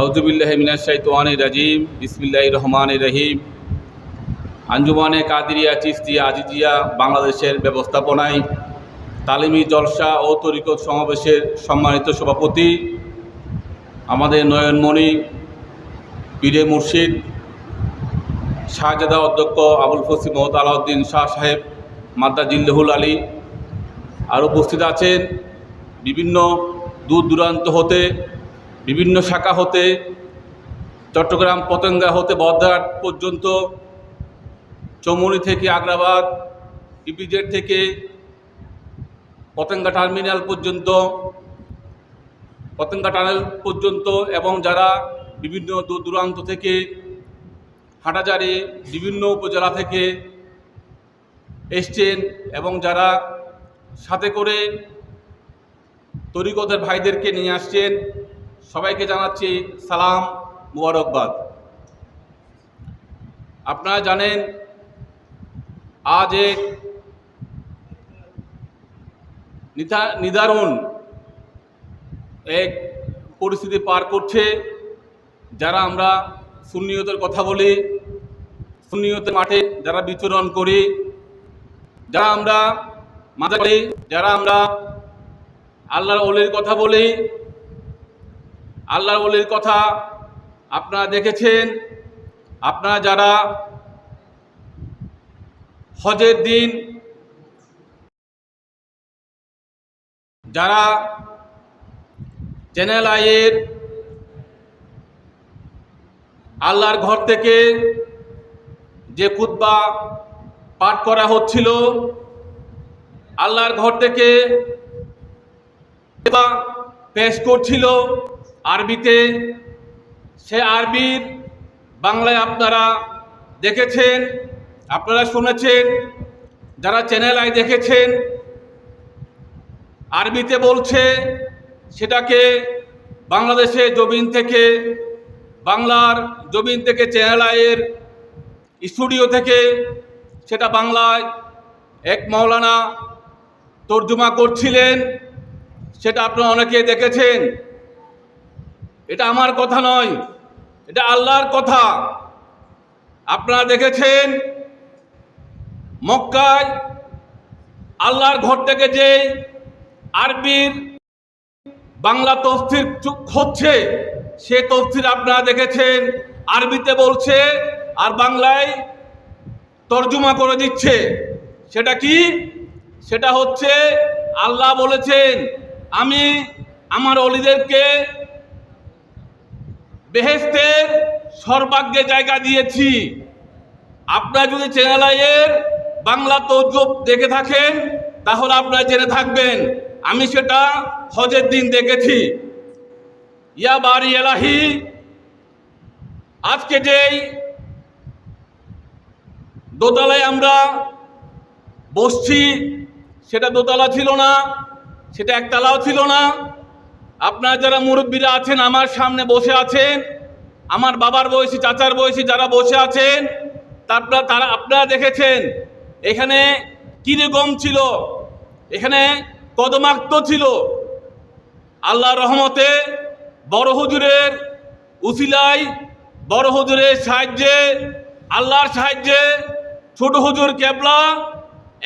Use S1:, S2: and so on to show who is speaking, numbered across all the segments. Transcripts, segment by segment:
S1: আউজুবিল্লাহ মিনাশাইতানির রাজিম, বিসমিল্লাহির রহমানির রহিম। আঞ্জুমানে কাদিরিয়া, চিস্তিয়া, আজিজিয়া বাংলাদেশের ব্যবস্থাপনায় তালিমি জলসা ও তরিকত সমাবেশের সম্মানিত সভাপতি আমাদের নয়নমণি, পীরে মুর্শিদ, শাহজাদা অধ্যক্ষ আবুল ফসি মোহাম্মদ আলাউদ্দিন শাহ সাহেব, মাদ্দা জিল্লহুল আলী। আর উপস্থিত আছেন বিভিন্ন দূর দূরান্ত হতে বিভিন্ন শাখা হতে, চট্টগ্রাম পতেঙ্গা হতে বদ্রাট পর্যন্ত, চৌমনি থেকে আগ্রাবাদ, ইপিজেড থেকে পতেঙ্গা টার্মিনাল পর্যন্ত, পতেঙ্গা টানেল পর্যন্ত এবং যারা বিভিন্ন দূর দূরান্ত থেকে, হাটাজারি বিভিন্ন উপজেলা থেকে এসছেন এবং যারা সাথে করে তরিকতের ভাইদেরকে নিয়ে আসছেন সবাইকে জানাচ্ছি সালাম মুবারকবাদ। আপনারা জানেন, আজ এক নিদারুণ এক পরিস্থিতি পার করছে, যারা আমরা সুন্নিয়তের কথা বলি, সুন্নিয়তের মাঠে যারা বিচরণ করি, যারা আমরা মাঝে যারা আমরা আল্লাহর অলির কথা বলি আল্লাহর অলির কথা আপনারা দেখেছেন। আপনারা যারা হজের দিন যারা চ্যানেল আইয়ের আল্লাহর ঘর থেকে যে কুতবা পাঠ করা হচ্ছিল, আল্লাহর ঘর থেকে পেশ করছিল। আরবিতে, সে আরবির বাংলায় আপনারা দেখেছেন, আপনারা শুনেছেন, যারা চ্যানেল আই দেখেছেন, আরবিতে বলছে সেটাকে বাংলাদেশে জমিন থেকে, বাংলার জমিন থেকে চ্যানেল আইয়ের স্টুডিও থেকে সেটা বাংলায় এক মৌলানা তর্জমা করছিলেন, সেটা আপনারা অনেকে দেখেছেন। এটা আমার কথা নয়, এটা আল্লাহর কথা। আপনারা দেখেছেন, মক্কায় আল্লাহর ঘর থেকে যে আরবির বাংলা তফসির হচ্ছে, সে তফসির আপনারা দেখেছেন, আরবিতে বলছে আর বাংলায় তর্জমা করে দিচ্ছে। সেটা কি? সেটা হচ্ছে আল্লাহ বলেছেন, আমি আমার অলিদেরকে বেহেস্তের সর্বাগ্রে জায়গা দিয়েছি। আপনারা যদি চ্যানেলাইয়ের বাংলা তর্জব দেখে থাকেন, তাহলে আপনারা জেনে থাকবেন, আমি সেটা হজের দিন দেখেছি। ইয়া বাড়ি এলাহি, আজকে যেই দোতলায় আমরা বসছি, সেটা দোতলা ছিল না, সেটা একতলাও ছিল না আপনারা যারা মুরব্বীরা আছেন, আমার সামনে বসে আছেন, আমার বাবার বয়সী, চাচার বয়সী যারা বসে আছেন, তারপর তারা আপনারা দেখেছেন, এখানে কীরকম ছিল? এখানে কদমাক্ত ছিল। আল্লাহ রহমতে বড় হুজুরের উসিলাই বড় হুজুরের সাহায্যে, আল্লাহর সাহায্যে ছোট হুজুর কেবলা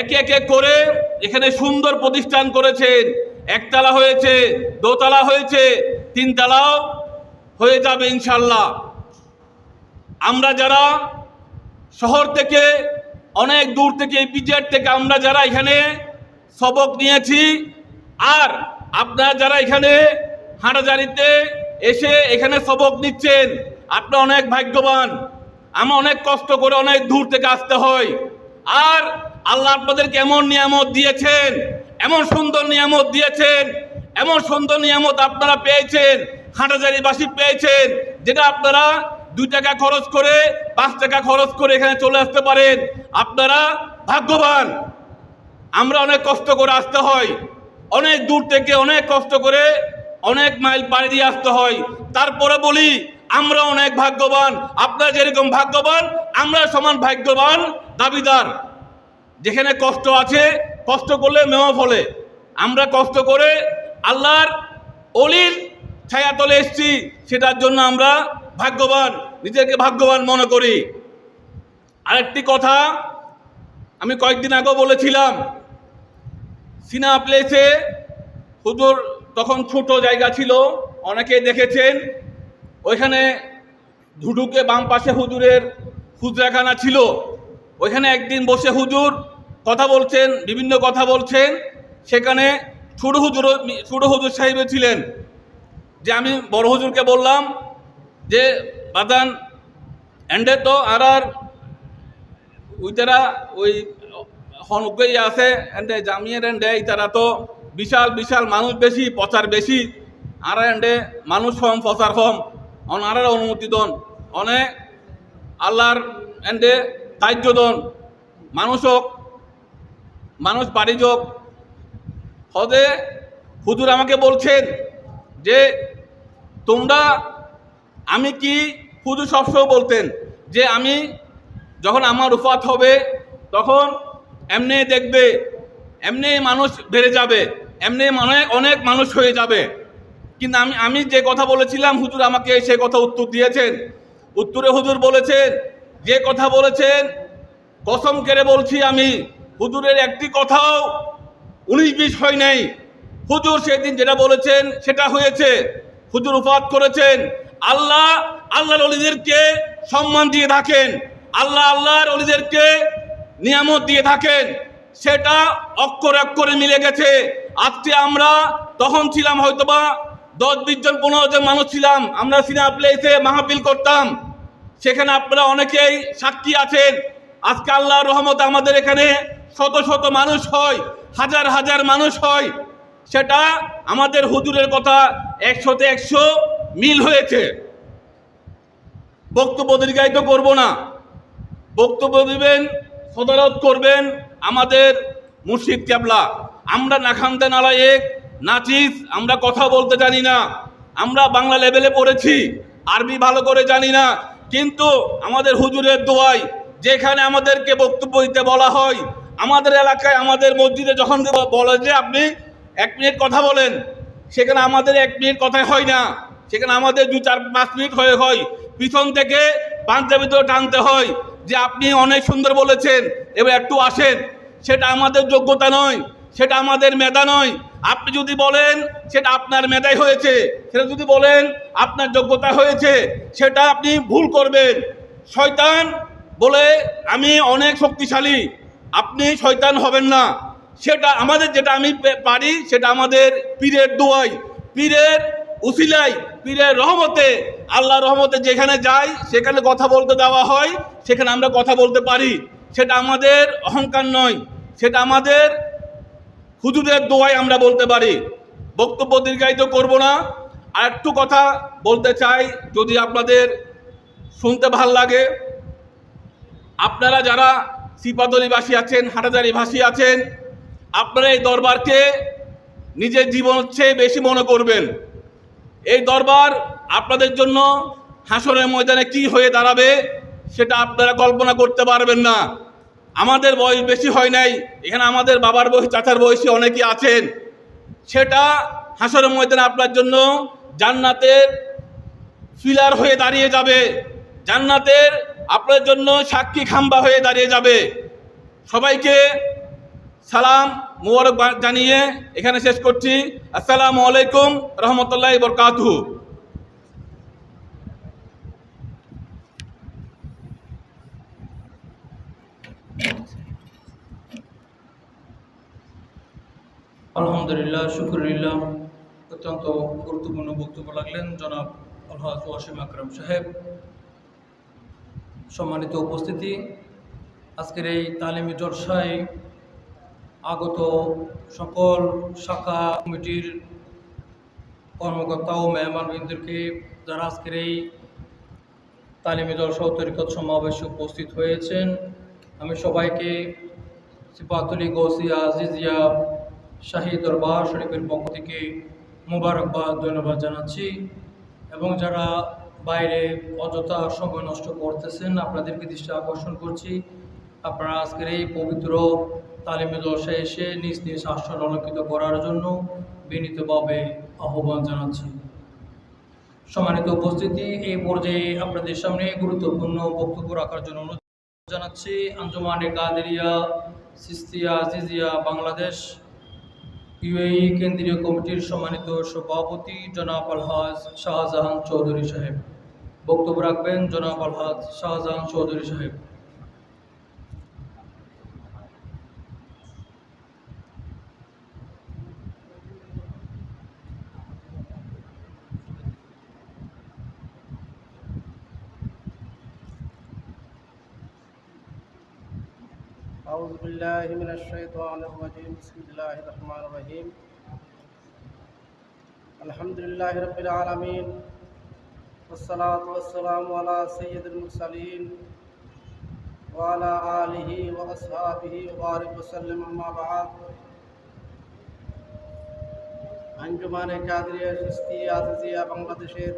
S1: একে একে করে এখানে সুন্দর প্রতিষ্ঠান করেছেন। একতলা হয়েছে, দোতলা হয়েছে, তিনতলাও হয়ে যাবে ইনশাল্লাহ আমরা যারা শহর থেকে, অনেক দূর থেকে পিজের থেকে আমরা যারা এখানে সবক নিয়েছি, আর আপনারা যারা এখানে হাঁটাজারিতে এসে এখানে সবক নিচ্ছেন আপনারা অনেক ভাগ্যবান। আমার অনেক কষ্ট করে অনেক দূর থেকে আসতে হয়। আর আল্লাহ আপনাদেরকে এমন নিয়ামত দিয়েছেন এমন সুন্দর নিয়ামত দিয়েছেন, এমন সুন্দর নিয়ামত আপনারা পেয়েছেন, হাঁটাজারিবাসী পেয়েছেন, যেটা আপনারা দুই টাকা খরচ করে, পাঁচ টাকা খরচ করে এখানে চলে আসতে পারেন। আপনারা ভাগ্যবান। আমরা অনেক কষ্ট করে আসতে হয়। অনেক দূর থেকে অনেক কষ্ট করে অনেক মাইল পাড়ি দিয়ে আসতে হয়। তারপরে বলি, আমরা অনেক ভাগ্যবান। আপনারা যেরকম ভাগ্যবান, আমরা সমান ভাগ্যবান দাবিদার। যেখানে কষ্ট আছে কষ্ট করলে মেওয়া ফলে। আমরা কষ্ট করে আল্লাহর অলির ছায়াতলে এসেছি, সেটার জন্য আমরা ভাগ্যবান, নিজেকে ভাগ্যবান মনে করি। আরেকটি কথা আমি কয়েকদিন আগেও বলেছিলাম, সিনা প্লেসে হুজুর তখন ছোট জায়গা ছিল, অনেকেই দেখেছেন, ওইখানে ঢুডুকে বাম পাশে হুজুরের হুজরাখানা ছিল। ওইখানে একদিন বসে হুজুর কথা বলছেন, বিভিন্ন কথা বলছেন। সেখানে ছোট হুজুর ছোট হুজুর সাহেব ছিলেন। যে আমি বড় হুজুরকে বললাম যে, বাদান, এন্ডে তো আর আর ওইতারা ওই হনগই আছে, এন্ডে জামিয়ের এন্ডে ইতারা তো বিশাল বিশাল মানুষ বেশি, প্রচার বেশি। আর এন্ডে মানুষ কম প্রচার কম অনার অনুমতি দন। অনেক আল্লাহর এন্ডে দায়িত্ব দন। মানুষ হোক মানুষ বাড়ি যোগ। হদে হুজুর আমাকে বলছেন যে, তোমরা, আমি কি হুজুর সবসময় বলতেন যে, আমি যখন আমার উপাত হবে, তখন এমনি দেখবে, এমনি মানুষ বেড়ে যাবে, এমনি অনেক অনেক মানুষ হয়ে যাবে। কিন্তু আমি আমি যে কথা বলেছিলাম, হুজুর আমাকে সে কথা উত্তর দিয়েছেন। উত্তরে হুজুর বলেছেন, যে কথা বলেছেন, কসম কেড়ে বলছি আমি হুজুরের একটি কথাও উনিশ বিশ হয় নাই। হুজুর সেদিন যেটা বলেছেন, সেটা হয়েছে। হুজুর উপাত করেছেন। আল্লাহ, আল্লাহর অলিদেরকে সম্মান দিয়ে থাকেন। আল্লাহ, আল্লাহর অলিদেরকে নিয়ামত দিয়ে থাকেন। সেটা অক্ষর অক্ষরে মিলে গেছে। আজকে আমরা তখন ছিলাম হয়তোবা দশ বিশ জন, পনেরো জন মানুষ ছিলাম। আমরা সিনেমা প্লেসে মাহফিল করতাম। সেখানে আপনারা অনেকেই সাক্ষী আছেন। আজকে আল্লাহর রহমত আমাদের এখানে শত শত মানুষ হয়, হাজার হাজার মানুষ হয়। সেটা আমাদের হুজুরের কথা একশোতে একশো মিল হয়েছে। বক্তব্য দীর্ঘায়িত করব না। বক্তব্য দিবেন, সদারত করবেন আমাদের মুর্শিদ ক্যাবলা। আমরা নাখান্তে নালায়েক, নাচিস, আমরা কথা বলতে জানি না। আমরা বাংলা লেভেলে পড়েছি, আরবি ভালো করে জানি না। কিন্তু আমাদের হুজুরের দোয়াই যেখানে আমাদেরকে বক্তব্য দিতে বলা হয়, আমাদের এলাকায়, আমাদের মসজিদে যখন বলে যে আপনি এক মিনিট কথা বলেন। সেখানে আমাদের এক মিনিট কথাই হয় না। সেখানে আমাদের দু চার পাঁচ মিনিট হয়ে হয়। পিছন থেকে পাঞ্জাবি ধরে টানতে হয় যে আপনি অনেক সুন্দর বলেছেন, এবার একটু আসেন। সেটা আমাদের যোগ্যতা নয়, সেটা আমাদের মেধা নয়। আপনি যদি বলেন, সেটা আপনার মেধাই হয়েছে। সেটা যদি বলেন, আপনার যোগ্যতা হয়েছে, সেটা আপনি ভুল করবেন। শয়তান বলে, আমি অনেক শক্তিশালী। আপনি শয়তান হবেন না। সেটা আমাদের যেটা আমি পারি, সেটা আমাদের পীরের দোয়াই। পীরের উসিলাই পীরের রহমতে আল্লাহ রহমতে যেখানে যাই, সেখানে কথা বলতে দেওয়া হয়, সেখানে আমরা কথা বলতে পারি। সেটা আমাদের অহংকার নয়। সেটা আমাদের হুজুরের দোয়াই আমরা বলতে পারি। বক্তব্য দীর্ঘায়িত করব না। আর একটু কথা বলতে চাই, যদি আপনাদের শুনতে ভালো লাগে। আপনারা যারা সিপাতলিবাসী আছেন, হাটাজারিবাসী আছেন, আপনারা এই দরবারকে নিজের জীবনের চেয়ে বেশি মনে করবেন। এই দরবার আপনাদের জন্য হাসনের ময়দানে কি হয়ে দাঁড়াবে সেটা আপনারা কল্পনা করতে পারবেন না। আমাদের বয়স বেশি হয় নাই, এখানে আমাদের বাবার বয়স, চাচার বয়সী অনেকেই আছেন। সেটা হাসনের ময়দানে আপনার জন্য জান্নাতের ফিলার হয়ে দাঁড়িয়ে যাবে। জান্নাতের আপনার জন্য সাক্ষী খাম্বা হয়ে দাঁড়িয়ে যাবে। সবাইকে সালাম, মুবারক জানিয়ে এখানে শেষ করছি। আসসালামু আলাইকুম, রহমতুল্লাহ বরকাতুহু।
S2: আলহামদুলিল্লাহ শুক্রিল্লাহ অত্যন্ত গুরুত্বপূর্ণ বক্তব্য লাগলেন জনাব আলহাজ ওয়াসিম আকরম সাহেব। সম্মানিত উপস্থিতি। আজকের এই তালিমি জলসায় আগত সকল শাখা কমিটির কর্মকর্তা ও মেহমানবৃন্দকে যারা আজকের এই তালিমি জলসা তরিকত সমাবেশে উপস্থিত হয়েছেন, আমি সবাইকে সিপাতুলি গৌসিয়া আজিজিয়া, শাহী দরবার শরীফের পক্ষ থেকে মোবারকবাদ, ধন্যবাদ জানাচ্ছি। এবং যারা বাইরে অযথা সময় নষ্ট করতেছেন। আপনাদেরকে দৃষ্টি আকর্ষণ করছি। আপনারা আজকের এই পবিত্র তালিমে দশায় এসে নিজ নিজ আসন অলঙ্কিত করার জন্য বিনীতভাবে আহ্বান জানাচ্ছি। সম্মানিত উপস্থিতি এই পর্যায়ে আপনাদের সামনে গুরুত্বপূর্ণ বক্তব্য রাখার জন্য অনুরোধ জানাচ্ছি। আঞ্জুমানে কাদেরিয়া, সিস্তিয়া জিজিয়া বাংলাদেশ ইউএই কেন্দ্রীয় কমিটির সম্মানিত সভাপতি জনাব আলহাজ শাহজাহান চৌধুরী সাহেব। বক্তব্য রাখবেন জনাব আলহাজ শাহজাহান চৌধুরী সাহেব
S3: أعوذ بالله من الشيطان الرجيم بسم الله الرحمن الرحيم الحمد لله رب العالمين والصلاة والسلام على سيد المرسلين وعلى آله وأصحابه وبارك وسلم أما بعد. أنجمان قادرية شستية عزيزية بنغلاديشير